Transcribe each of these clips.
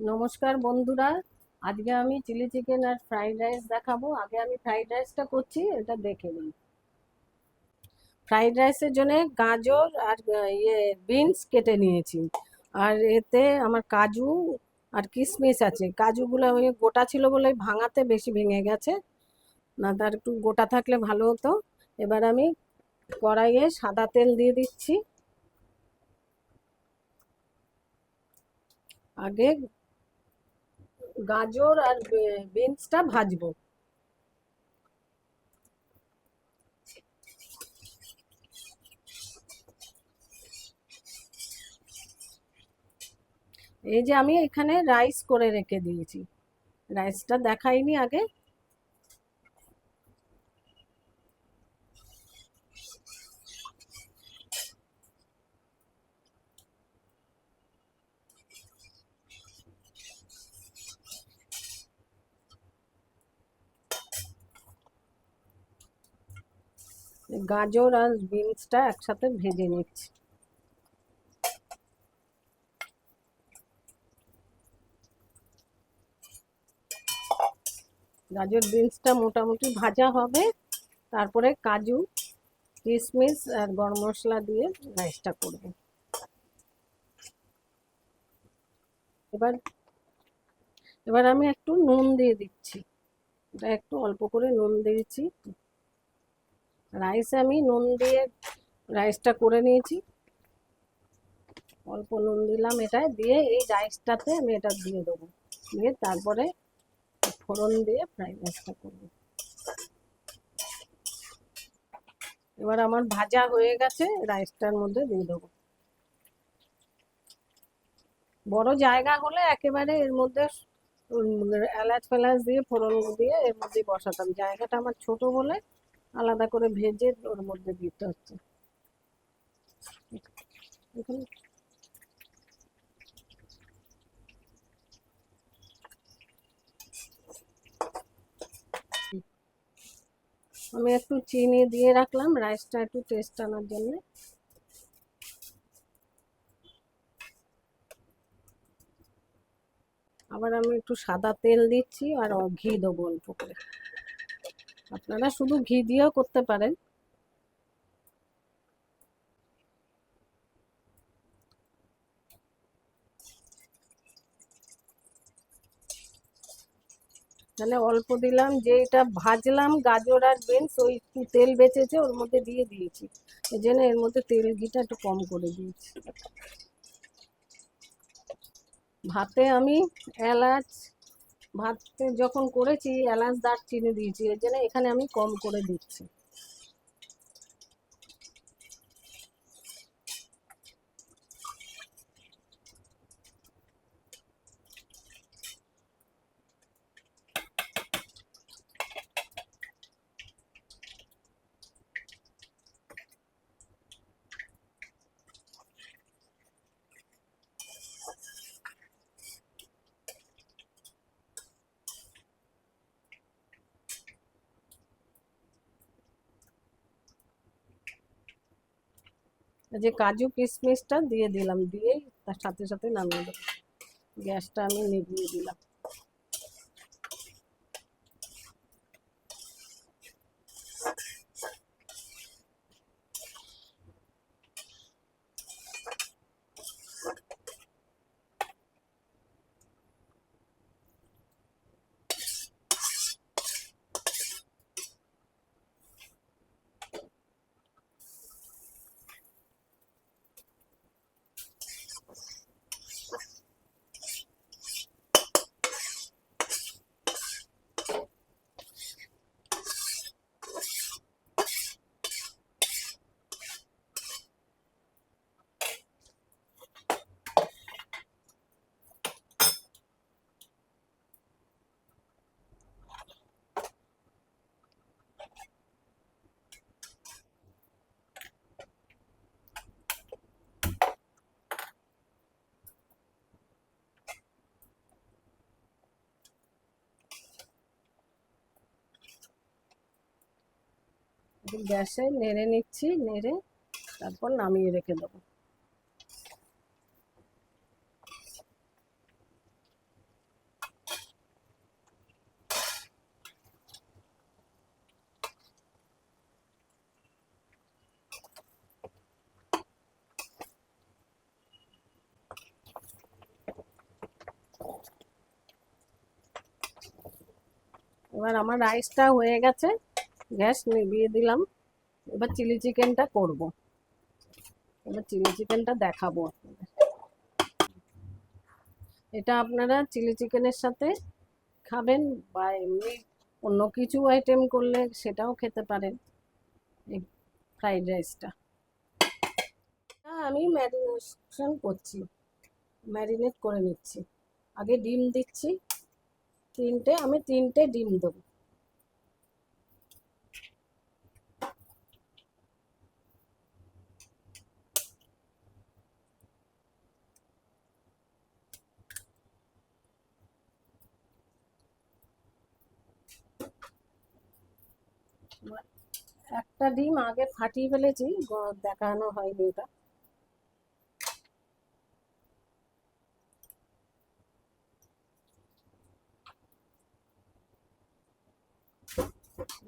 নমস্কার বন্ধুরা। আজকে আমি চিলি চিকেন আর ফ্রাইড রাইস দেখাবো। আগে আমি ফ্রাইড রাইসটা করছি, এটা দেখে নিন ফ্রাইড রাইসের জন্য গাজর আর ইয়ে বিনস কেটে নিয়েছি। আর এতে আমার কাজু আর কিশমিশ আছে। কাজুগুলো ওই গোটা ছিল বলে ভাঙাতে বেশি ভেঙে গেছে। না, তার একটু গোটা থাকলে ভালো হতো। এবার আমি কড়াইয়ে সাদা তেল দিয়ে দিচ্ছি। আগে গাজর আর বিনসটা ভাজবো। এই যে আমি এখানে রাইস করে রেখে দিয়েছি। রাইসটা দেখাইনি আগে। গাজর আর বিনসটা একসাথে ভেজে নিচ্ছি। গাজর বিনসটা মোটামুটি ভাজা হবে। তারপরে কাজু, কিশমিশ আর গরম মশলা দিয়ে রাইসটা করব। এবার এবার আমি একটু নুন দিয়ে দিচ্ছি। এটা একটু অল্প করে নুন দিয়েছি। রাইসে আমি নুন দিয়ে রাইসটা করে নিয়েছি। অল্প নুন দিলাম এটায়, দিয়ে এই রাইসটাতে আমি এটা দিয়ে দেবো। দিয়ে তারপরে ফোড়ন দিয়ে ফ্রাইড রাইসটা করব। এবার আমার ভাজা হয়ে গেছে, রাইসটার মধ্যে দিয়ে দেবো। বড় জায়গা হলে একেবারে এর মধ্যে এলাচ ফেলাচ দিয়ে, ফোড়ন দিয়ে এর মধ্যে বসাতাম। জায়গাটা আমার ছোট বলে আলাদা করে ভেজে ওর মধ্যে দিতে হচ্ছে। আমি একটু চিনি দিয়ে রাখলাম, রাইসটা একটু টেস্ট আনার জন্য। আবার আমি একটু সাদা তেল দিচ্ছি আর ঘি দেবো অল্প করে। আপনারা শুধু ঘি দিয়েও করতে পারেন। তাহলে অল্প দিলাম যে এটা ভাজলাম গাজর আর বিনস ওই তেল বেঁচেছে, ওর মধ্যে দিয়ে দিয়েছি। এই জন্য এর মধ্যে তেল ঘিটা একটু কম করে দিয়েছি। ভাতে আমি এলাচ ভাতে যখন করেছি এলাচ দারচিনি দিয়েছি এর জন্য এখানে আমি কম করে দিচ্ছি। যে কাজু কিশমিশটা দিয়ে দিলাম দিয়েই তার সাথে সাথে নামিয়ে দেবো। গ্যাসটা আমি নিভিয়ে দিলাম। গ্যাসে নেড়ে নিচ্ছি নেড়ে তারপর নামিয়ে রেখে দেবো। এবার আমার রাইসটা হয়ে গেছে। গ্যাস নিভিয়ে দিলাম। এবার চিলি চিকেনটা করব। এবার চিলি চিকেনটা দেখাবো এটা আপনারা চিলি চিকেনের সাথে খাবেন বা এমনি অন্য কিছু আইটেম করলে সেটাও খেতে পারেন। এই ফ্রাইড রাইসটা। আমি ম্যারিনেশন করছি। ম্যারিনেট করে নিচ্ছি। আগে ডিম দিচ্ছি। তিনটে, আমি তিনটে ডিম দেবো। একটা ডিম আগে ফাটিয়ে ফেলেছি দেখানো হয়নি ওটা।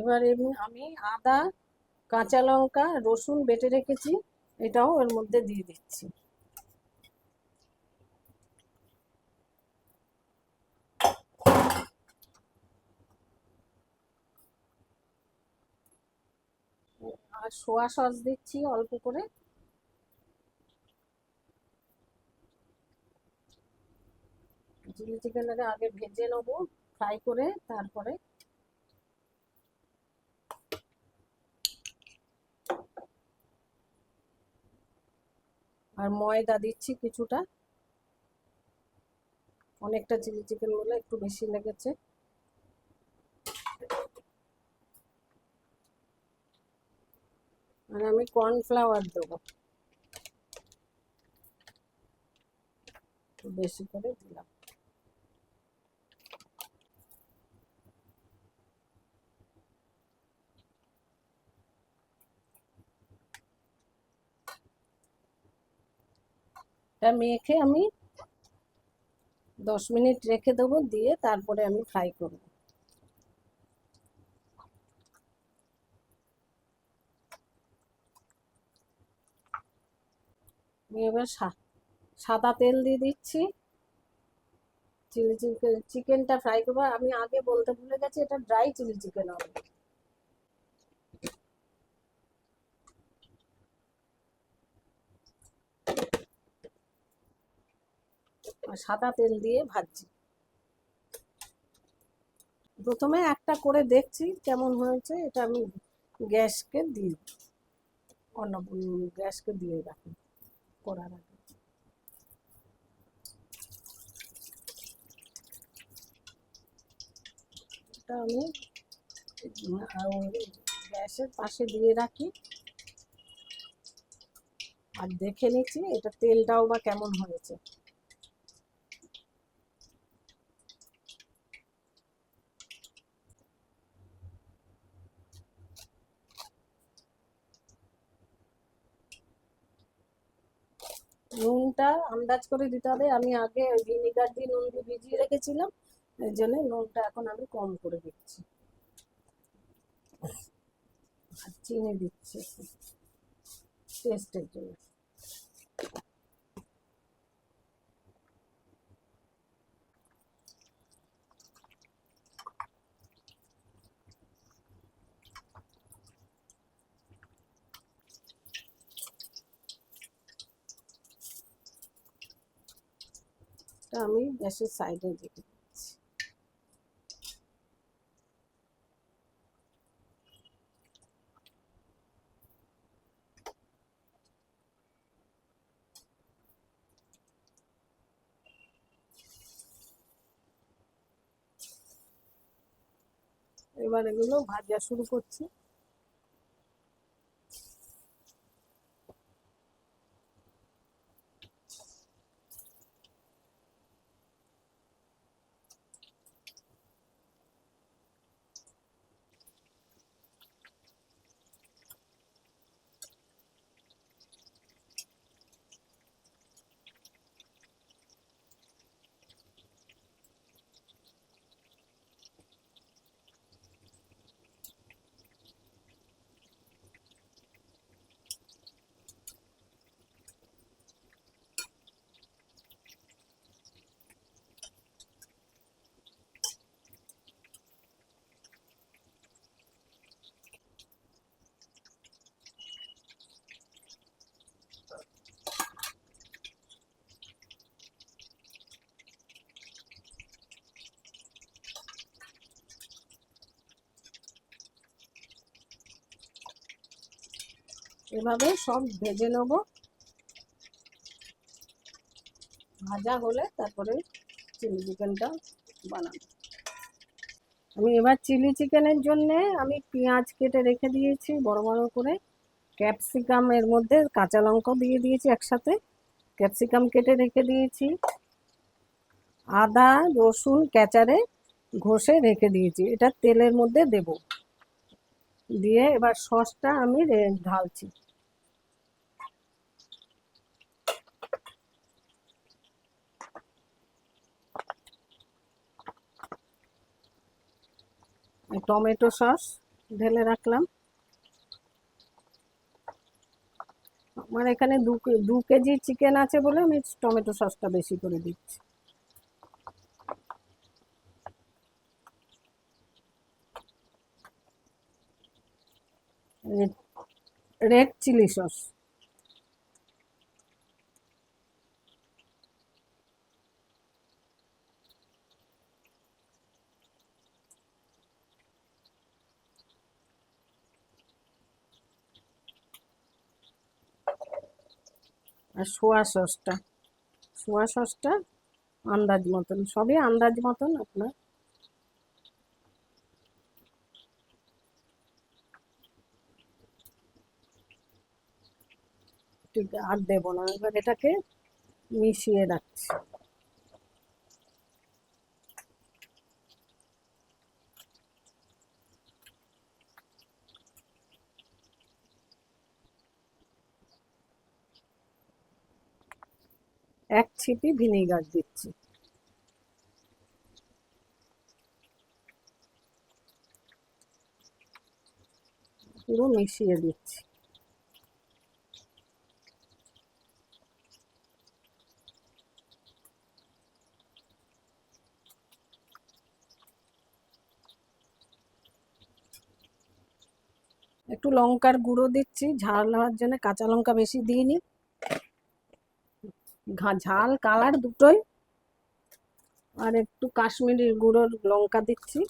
এবার এমনি আমি আদা, কাঁচা লঙ্কা, রসুন বেটে রেখেছি, এটাও এর মধ্যে দিয়ে দিচ্ছি। আর সোয়া সস দিচ্ছি অল্প করে। চিলি চিকেনটাকে আগে ভেজে নেব, ফ্রাই করে তারপরে। আর ময়দা দিচ্ছি কিছুটা। অনেকটা চিলি চিকেন বলে একটু বেশি লেগেছে। আর আমি কর্নফ্লাওয়ার দেবো। বেশি করে দিলাম। এটা মেখে আমি দশ মিনিট রেখে দেবো, দিয়ে তারপরে আমি ফ্রাই করব আমি এবার সাদা তেল দিয়ে দিচ্ছি। চিলি চিকেন, চিকেনটা ফ্রাই করব। আমি আগে বলতে ভুলে গেছি, এটা ড্রাই চিলি চিকেন হবে। সাদা তেল দিয়ে ভাজছি। প্রথমে একটা করে দেখছি কেমন হয়েছে, এটা আমি গ্যাসকে দিই অন্য গ্যাসকে দিয়ে রাখি। করার আগে। এটা আমি গ্যাসের পাশে দিয়ে রাখি। আর দেখে নিচ্ছি এটা তেলটাও বা কেমন হয়েছে। নুনটা আন্দাজ করে দিতে হবে। আমি আগে ভিনিগার দিয়ে নুন দিয়ে ভিজিয়ে রেখেছিলাম, এর জন্য নুনটা এখন আমি কম করে দিচ্ছি। আর চিনি দিচ্ছি টেস্টের জন্য। এটা আমি গ্যাসের সাইডে রেখে দিচ্ছি এবার এগুলো ভাজা শুরু করছি। এভাবে সব ভেজে নেব। ভাজা হলে তারপরে চিলি চিকেনটা বানাবো। আমি এবার চিলি চিকেনের জন্যে আমি পেঁয়াজ কেটে রেখে দিয়েছি বড় বড় করে। ক্যাপসিকাম এর মধ্যে কাঁচা লঙ্কা দিয়ে দিয়েছি একসাথে। ক্যাপসিকাম কেটে রেখে দিয়েছি। আদা, রসুন, ক্যাচারে ঘষে রেখে দিয়েছি। এটা তেলের মধ্যে দেব। দিয়ে এবার সসটা আমি ঢালছি। টমেটো সস ঢেলে রাখলাম। আমার এখানে দু দু কেজি চিকেন আছে বলে আমি টমেটো সসটা বেশি করে দিচ্ছি। Red chilli sauce. আর সোয়া সসটা। সোয়া সসটা আন্দাজ মতন, সবই আন্দাজ মতন আপনার। আর দেবো না, এবার এটাকে মিশিয়ে রাখছি। এক ছিপি ভিনেগার দিচ্ছি। পুরো মিশিয়ে দিচ্ছি। একটু লঙ্কার গুঁড়ো দিচ্ছি, ঝাল হওয়ার জন্য কাঁচা লঙ্কা বেশি দিইনি। ঝাল কালার দুটোই। আর একটু কাশ্মীরি গুঁড়োর লঙ্কা দিচ্ছি।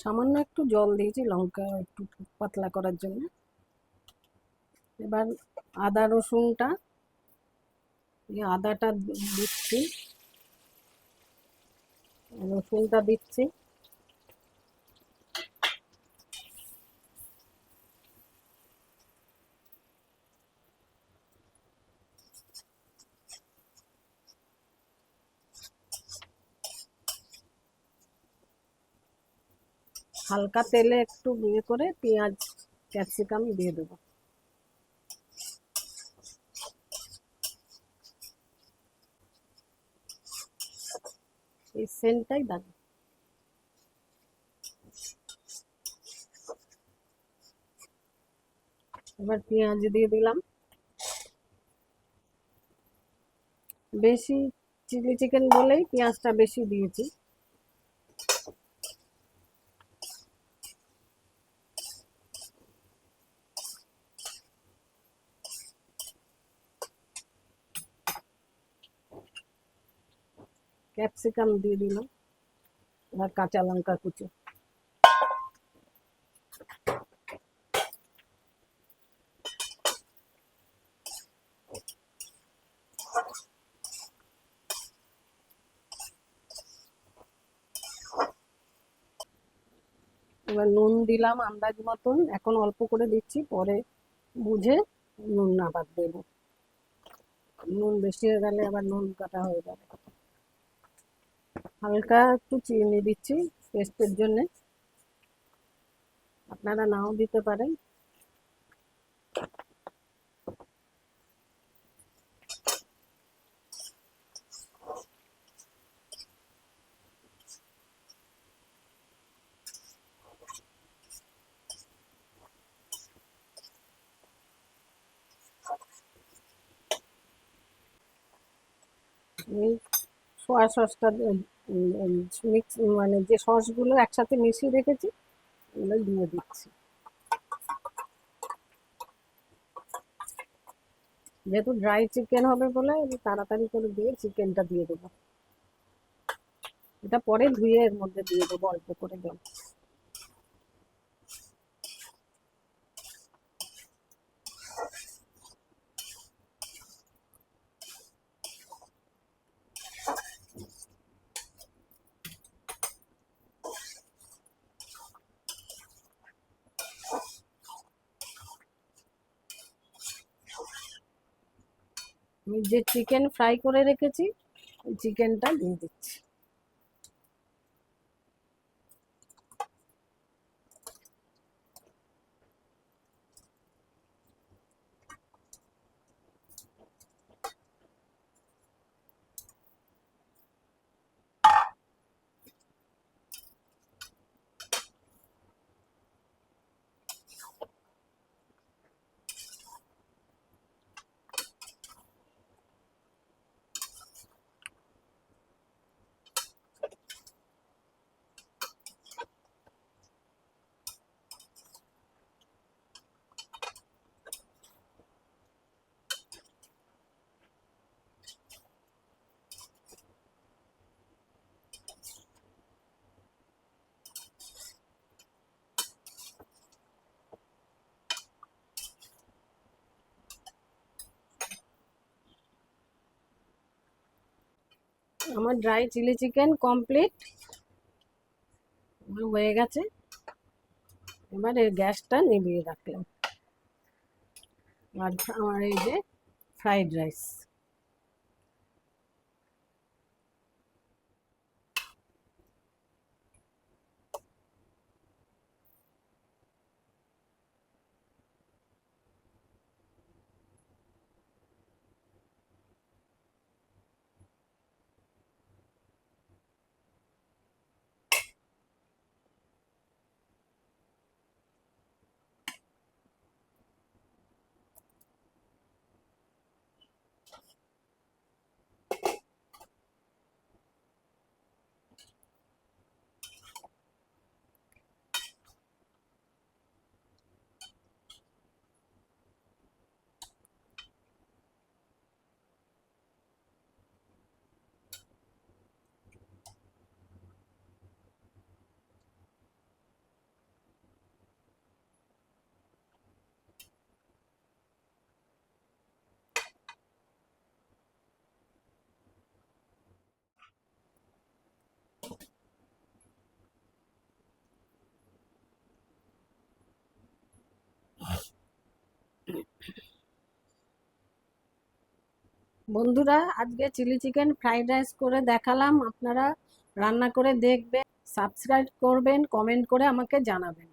সামান্য একটু জল দিয়েছি, লঙ্কা একটু পাতলা করার জন্য। এবার আদা রসুনটা, এই আদাটা দিচ্ছি। রসুনটা দিচ্ছি। হালকা তেলে একটু ইয়ে করে পেঁয়াজ, ক্যাপসিকাম দিয়ে দেবো। এই সেন্টটাই দারুণ এবার পেঁয়াজ দিয়ে দিলাম। বেশি চিলি চিকেন বলেই পেঁয়াজটা বেশি দিয়েছি। ক্যাপসিকাম দিয়ে দিলাম। আর কাঁচা লঙ্কা কুচি। এবার নুন দিলাম আন্দাজ মতন। এখন অল্প করে দিচ্ছি, পরে বুঝে নুন আবার দেবো। নুন বেশি হয়ে গেলে আবার নুন কাটা হয়ে যাবে। হালকা একটু চিনি দিচ্ছি টেস্টের জন্যে। আপনারা নাও দিতে পারেন। এই সোয়া সসটা মিক্স মানে যে সসগুলো একসাথে মিশিয়ে রেখেছি এগুলো দিয়ে দিচ্ছি। যেহেতু ড্রাই চিকেন হবে বলে তাড়াতাড়ি করে দিয়ে চিকেনটা দিয়ে দেবো। এটা পরে ধুয়ে এর মধ্যে দিয়ে দেবো, অল্প করে জল। আমি যে চিকেন ফ্রাই করে রেখেছি ওই চিকেনটা দিয়ে দিচ্ছি। আমার ড্রাই চিলি চিকেন কমপ্লিট হয়ে গেছে। এবার এই গ্যাসটা নিভিয়ে রাখলাম। আর আমার এই যে ফ্রাইড রাইস বন্ধুরা, আজকে চিলি চিকেন ফ্রাইড রাইস করে দেখালাম। আপনারা রান্না করে দেখবেন, সাবস্ক্রাইব করবেন, কমেন্ট করে আমাকে জানাবেন।